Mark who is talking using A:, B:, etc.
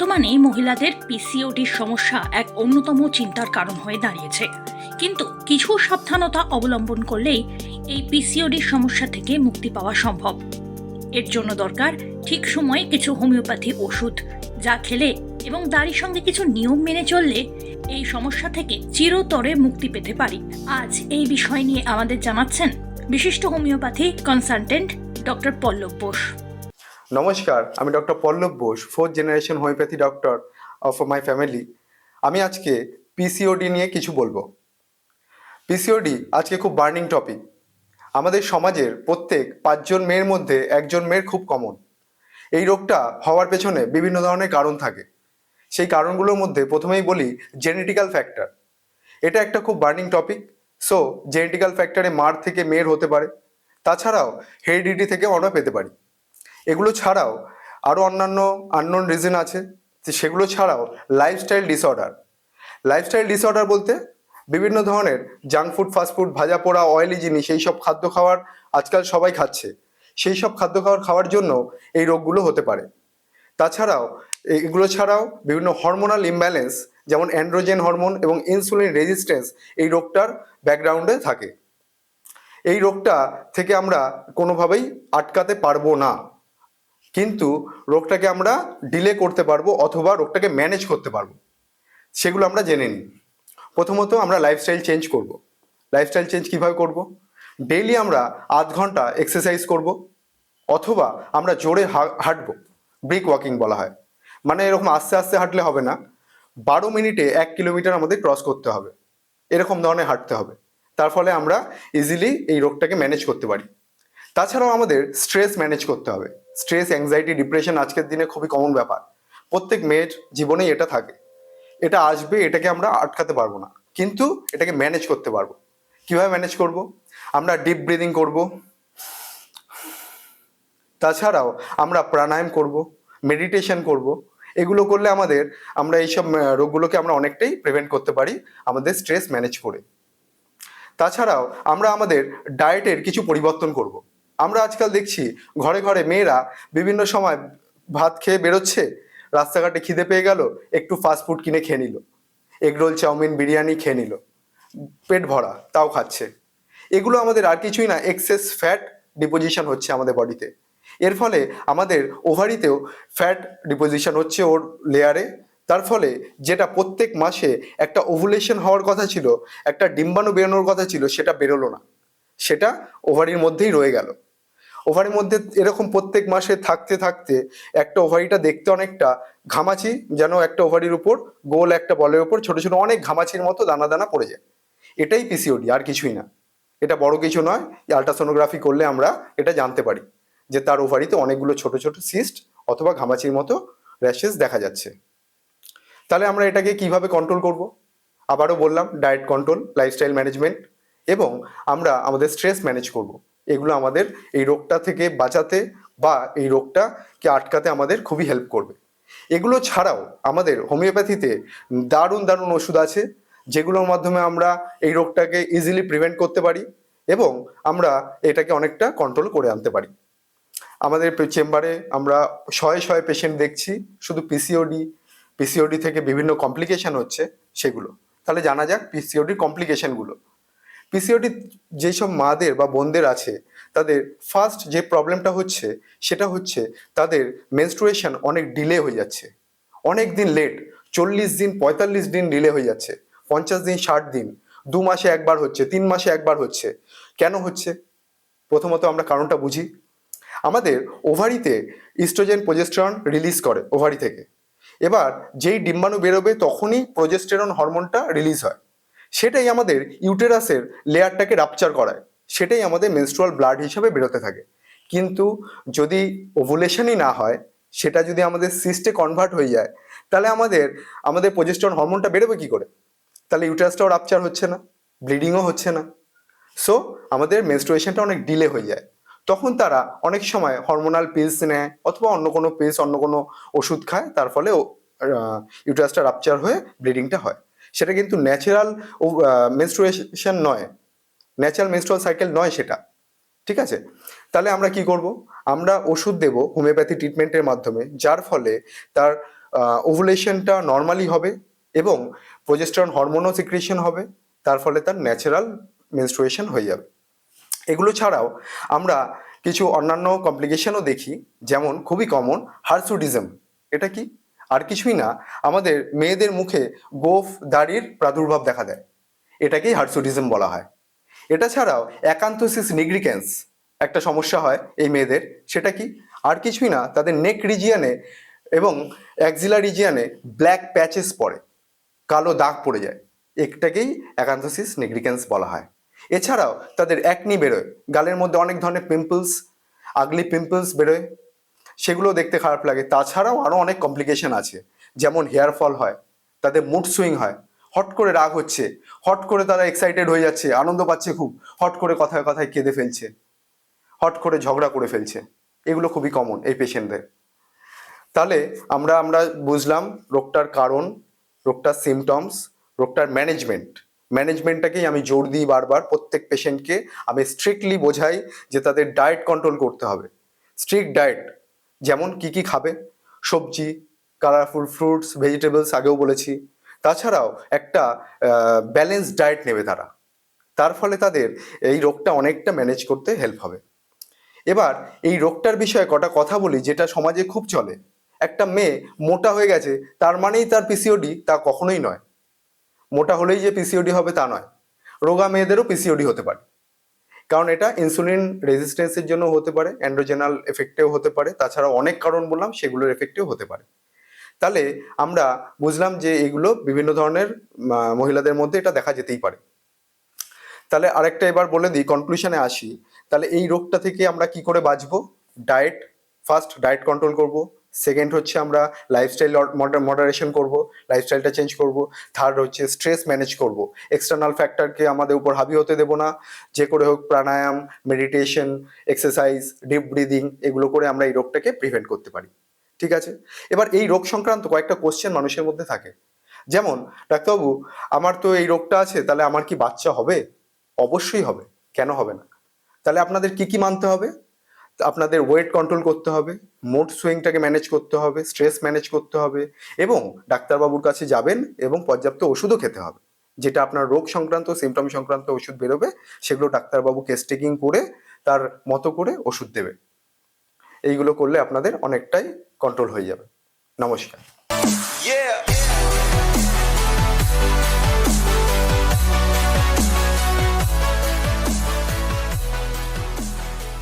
A: বর্তমানে মহিলাদের পিসিওডির সমস্যা এক অন্যতম চিন্তার কারণ হয়ে দাঁড়িয়েছে। কিন্তু কিছু সাবধানতা অবলম্বন করলেই এই পিসিওডির সমস্যা থেকে মুক্তি পাওয়া সম্ভব। এর জন্য দরকার ঠিক সময়ে কিছু হোমিওপ্যাথি ওষুধ, যা খেলে এবং তারই সঙ্গে কিছু নিয়ম মেনে চললে এই সমস্যা থেকে চিরতরে মুক্তি পেতে পারি। আজ এই বিষয় নিয়ে আমাদের জানাচ্ছেন বিশিষ্ট homeopathy consultant doctor Pallab Bose.
B: নমস্কার, আমি doctor Pallab Bose fourth generation homeopathy doctor of my family আমি আজকে পিসিওডি নিয়ে কিছু বলব। পিসিওডি আজকে খুব বার্নিং টপিক আমাদের সমাজের প্রত্যেক পাঁচজন মেয়ের মধ্যে একজন মেয়ের খুব কমন এই রোগটা হওয়ার পেছনে বিভিন্ন ধরনের কারণ থাকে। সেই কারণগুলোর মধ্যে প্রথমেই বলি জেনেটিক্যাল ফ্যাক্টর এটা একটা খুব বার্নিং টপিক সো জেনেটিক্যাল ফ্যাক্টরে মার থেকে মেয়ের হতে পারে। তাছাড়াও হেরিডিটি থেকে আমরা পেতে পারি। এগুলো ছাড়াও আরও অন্যান্য আননোন রিজন আছে সেগুলো ছাড়াও লাইফস্টাইল ডিসঅর্ডার লাইফস্টাইল ডিসঅর্ডার বলতে বিভিন্ন ধরনের জাঙ্ক ফুড ফাস্টফুড ভাজা পোড়া অয়েলি জিনিস, এই সব খাদ্য খাওয়ার আজকাল সবাই খাচ্ছে। সেই সব খাদ্য খাওয়ার খাওয়ার জন্য এই রোগগুলো হতে পারে। তাছাড়াও এগুলো ছাড়াও বিভিন্ন হরমোনাল ইমব্যালেন্স যেমন অ্যান্ড্রোজেন হরমোন এবং ইনসুলিন রেজিস্ট্যান্স এই রোগটার ব্যাকগ্রাউন্ডে থাকে। এই রোগটা থেকে আমরা কোনোভাবেই আটকাতে পারব না। কিন্তু রোগটাকে আমরা ডিলে করতে পারব অথবা রোগটাকে ম্যানেজ করতে পারব। সেগুলো আমরা জেনে নিই। প্রথমত আমরা লাইফস্টাইল চেঞ্জ করব। লাইফস্টাইল চেঞ্জ কীভাবে করব? ডেইলি আমরা আধ ঘণ্টা এক্সারসাইজ করব অথবা আমরা জোরে হাঁটবো। ব্রিক ওয়াকিং বলা হয়। মানে এরকম আস্তে আস্তে হাঁটলে হবে না। বারো মিনিটে এক কিলোমিটার আমাদের ক্রস করতে হবে। এরকম ধরনের হাঁটতে হবে। তার ফলে আমরা ইজিলি এই রোগটাকে ম্যানেজ করতে পারি। তাছাড়াও আমাদের স্ট্রেস ম্যানেজ করতে হবে। স্ট্রেস অ্যাংজাইটি ডিপ্রেশন আজকের দিনে খুবই কমন ব্যাপার। প্রত্যেক মেয়ের জীবনেই এটা থাকে। এটা আসবে, এটাকে আমরা আটকাতে পারব না। কিন্তু এটাকে ম্যানেজ করতে পারব। কীভাবে ম্যানেজ করব? আমরা ডিপ ব্রিদিং করব। তাছাড়াও আমরা প্রাণায়াম করব মেডিটেশন করব। এগুলো করলে আমাদের, আমরা এইসব রোগগুলোকে আমরা অনেকটাই প্রিভেন্ট করতে পারি আমাদের স্ট্রেস ম্যানেজ করে। তাছাড়াও আমরা আমাদের ডায়েটের কিছু পরিবর্তন করব। আমরা আজকাল দেখছি ঘরে ঘরে মেয়েরা বিভিন্ন সময় ভাত খেয়ে বেরোচ্ছে, রাস্তাঘাটে খিদে পেয়ে গেল, একটু ফাস্ট ফুড কিনে খেয়ে নিল। এগরোল চাউমিন বিরিয়ানি খেয়ে নিল। পেট ভরা, তাও খাচ্ছে। এগুলো আমাদের আর কিছুই না এক্সেস ফ্যাট ডিপোজিশন হচ্ছে আমাদের বডিতে এর ফলে আমাদের ওভারিতেও ফ্যাট ডিপোজিশন হচ্ছে ওর লেয়ারে তার ফলে যেটা প্রত্যেক মাসে একটা ওভুলেশন হওয়ার কথা ছিল, একটা ডিম্বাণু বেরোনোর কথা ছিল, সেটা বেরোলো না। সেটা ওভারির মধ্যেই রয়ে গেল। ওভারির মধ্যে এরকম প্রত্যেক মাসে থাকতে থাকতে একটা ওভারিটা দেখতে অনেকটা ঘামাচি, যেন একটা ওভারির উপর গোল, একটা বলের উপর ছোট ছোট অনেক ঘামাচির মতো দানা দানা পড়ে যায়। এটাই পিসিওডি আর কিছুই না। এটা বড় কিছু নয় আল্ট্রাসোনোগ্রাফি করলে আমরা এটা জানতে পারি যে তার ওভারিতে অনেকগুলো ছোট ছোট সিস্ট অথবা ঘামাচির মতো র্যাশেস দেখা যাচ্ছে। তাহলে আমরা এটাকে কীভাবে কন্ট্রোল করব? আবারও বললাম ডায়েট কন্ট্রোল লাইফস্টাইল ম্যানেজমেন্ট এবং আমরা আমাদের স্ট্রেস ম্যানেজ করব। এগুলো আমাদের এই রোগটা থেকে বাঁচাতে বা এই রোগটাকে আটকাতে আমাদের খুবই হেল্প করবে। এগুলো ছাড়াও আমাদের হোমিওপ্যাথিতে দারুণ দারুণ ওষুধ আছে, যেগুলোর মাধ্যমে আমরা এই রোগটাকে ইজিলি প্রিভেন্ট করতে পারি এবং আমরা এটাকে অনেকটা কন্ট্রোল করে আনতে পারি। আমাদের চেম্বারে আমরা শয়ে শয়ে পেশেন্ট দেখছি, শুধু পিসিওডি পিসিওডি থেকে বিভিন্ন কমপ্লিকেশন হচ্ছে সেগুলো। তাহলে জানা যাক পিসিওডির কমপ্লিকেশনগুলো পিসিওডি যেসব মাদের বা বোনদের আছে, তাদের ফার্স্ট যে প্রবলেমটা হচ্ছে, সেটা হচ্ছে তাদের মেনস্ট্রুয়েশন অনেক ডিলে হয়ে যাচ্ছে। অনেক দিন লেট চল্লিশ দিন, পঁয়তাল্লিশ দিন ডিলে হয়ে যাচ্ছে। পঞ্চাশ দিন, ষাট দিন, দু মাসে একবার হচ্ছে, তিন মাসে একবার হচ্ছে। কেন হচ্ছে? প্রথমত আমরা কারণটা বুঝি। আমাদের ওভারিতে ইস্ট্রোজেন প্রোজেস্টেরন রিলিজ করে ওভারি থেকে। এবার যেই ডিম্বাণু বেরোবে, তখনই প্রোজেস্টেরন হরমোনটা রিলিজ হয়। সেটাই আমাদের ইউটেরাসের লেয়ারটাকে রাপচার করায়। সেটাই আমাদের মেনস্ট্রুয়াল ব্লাড হিসাবে বেরোতে থাকে। কিন্তু যদি ওভুলেশনই না হয়, সেটা যদি আমাদের সিস্টে কনভার্ট হয়ে যায়, তাহলে আমাদের আমাদের প্রোজেস্টেরন হরমোনটা বেরোবে কী করে? তাহলে ইউটেরাসটাও রাপচার হচ্ছে না ব্লিডিংও হচ্ছে না। সো আমাদের মেনস্ট্রুয়েশনটা অনেক ডিলে হয়ে যায়। তখন তারা অনেক সময় হরমোনাল পিলস নেয়, অথবা অন্য কোনো পিলস অন্য কোনো ওষুধ খায়, তার ফলে ইউটারাসটা রাপচার হয়ে ব্লিডিংটা হয়। সেটা কিন্তু ন্যাচারাল মেনস্ট্রুয়েশন নয়। ন্যাচারাল মেনস্ট্রুয়াল সাইকেল নয় সেটা। ঠিক আছে? তাহলে আমরা কি করব? আমরা ওষুধ দেব হোমিওপ্যাথি ট্রিটমেন্টের মাধ্যমে, যার ফলে তার ওভুলেশনটা নর্মালি হবে এবং প্রোজেস্টেরন হরমোনও সিক্রেশন হবে, তার ফলে তার ন্যাচারাল মেনস্ট্রুয়েশন হয়ে যাবে। এগুলো ছাড়াও আমরা কিছু অন্যান্য কমপ্লিকেশনও দেখি, যেমন খুবই কমন হার্সুডিজম এটা কি? আর কিছুই না, আমাদের মেয়েদের মুখে গোফ দাড়ির প্রাদুর্ভাব দেখা দেয়। এটাকেই হার্সুডিজম বলা হয়। এটা ছাড়াও অ্যাকান্থোসিস নিগ্রিকেন্স একটা সমস্যা হয় এই মেয়েদের, সেটা কি? আর কিছুই না, তাদের নেক রিজিয়ানে এবং অ্যাক্সিলা রিজিয়ানে ব্ল্যাক প্যাচেস পড়ে, কালো দাগ পড়ে যায়। একটাকেই অ্যাকান্থোসিস নিগ্রিকেন্স বলা হয়। এছাড়াও তাদের অ্যাকনি বেরোয়, গালের মধ্যে অনেক ধরনের পিম্পলস আগলি পিম্পলস বেরোয় সেগুলো দেখতে খারাপ লাগে। তাছাড়াও আরও অনেক কমপ্লিকেশন আছে। যেমন হেয়ার ফল হয়, তাদের মুড সুইং হয়, হট করে রাগ হচ্ছে, হট করে তারা এক্সাইটেড হয়ে যাচ্ছে, আনন্দ পাচ্ছে খুব, হট করে কথায় কথায় কেঁদে ফেলছে, হট করে ঝগড়া করে ফেলছে। এগুলো খুবই কমন এই পেশেন্টদের তাহলে আমরা আমরা বুঝলাম রোগটার কারণ, রোগটার সিমটমস রোগটার ম্যানেজমেন্ট ম্যানেজমেন্টটাকেই আমি জোর দিই বারবার প্রত্যেক পেশেন্টকে আমি স্ট্রিক্টলি বোঝাই যে তাদের ডায়েট কন্ট্রোল করতে হবে। স্ট্রিক্ট ডায়েট যেমন কি কি খাবে? সবজি কালারফুল ফ্রুটস ভেজিটেবলস আগেও বলেছি। তাছাড়াও একটা ব্যালেন্স ডায়েট নেবে তারা। তার ফলে তাদের এই রোগটা অনেকটা ম্যানেজ করতে হেল্প হবে। এবার এই রোগটার বিষয়ে কটা কথা বলি, যেটা সমাজে খুব চলে। একটা মেয়ে মোটা হয়ে গেছে, তার মানেই তার পিসিওডি তা কখনোই নয়। মোটা হলেই যে পিসিওডি হবে তা নয়। রোগা মেয়েদেরও পিসিওডি হতে পারে। কারণ এটা ইনসুলিন রেজিস্ট্যান্সের জন্য হতে পারে অ্যান্ড্রোজেনাল এফেক্টেও হতে পারে তাছাড়া অনেক কারণ বললাম, সেগুলোর এফেক্টেও হতে পারে। তাহলে আমরা বুঝলাম যে এগুলো বিভিন্ন ধরনের মহিলাদের মধ্যে এটা দেখা যেতেই পারে। তাহলে আরেকটা এবার বলে দিই কনক্লুশনে আসি। তাহলে এই রোগটা থেকে আমরা কি করে বাঁচবো? ডায়েট ফার্স্ট ডায়েট কন্ট্রোল করব। সেকেন্ড হচ্ছে আমরা লাইফস্টাইল মডারেশন করব লাইফস্টাইলটা চেঞ্জ করব। থার্ড হচ্ছে স্ট্রেস ম্যানেজ করব। এক্সটার্নাল ফ্যাক্টরকে আমাদের উপর হাবি হতে দেবো না। যে করে হোক pranayama meditation exercise deep breathing এগুলো করে আমরা এই রোগটাকে প্রিভেন্ট করতে পারি। ঠিক আছে? এবার এই রোগ সংক্রান্ত কয়েকটা কোশ্চেন মানুষের মধ্যে থাকে। যেমন, ডাক্তারবাবু, আমার তো এই রোগটা আছে, তাহলে আমার কি বাচ্চা হবে? অবশ্যই হবে। কেন হবে না? তাহলে আপনাদের কি কি মানতে হবে? আপনাদের ওয়েট কন্ট্রোল করতে হবে মোড সুইংটাকে ম্যানেজ করতে হবে স্ট্রেস ম্যানেজ করতে হবে এবং ডাক্তারবাবুর কাছে যাবেন এবং পর্যাপ্ত ওষুধও খেতে হবে। যেটা আপনার রোগ সংক্রান্ত সিমটম সংক্রান্ত ওষুধ বেরোবে, সেগুলো ডাক্তারবাবু কেস টেকিং করে তার মতো করে ওষুধ দেবে। এইগুলো করলে আপনাদের অনেকটাই কন্ট্রোল হয়ে যাবে। নমস্কার.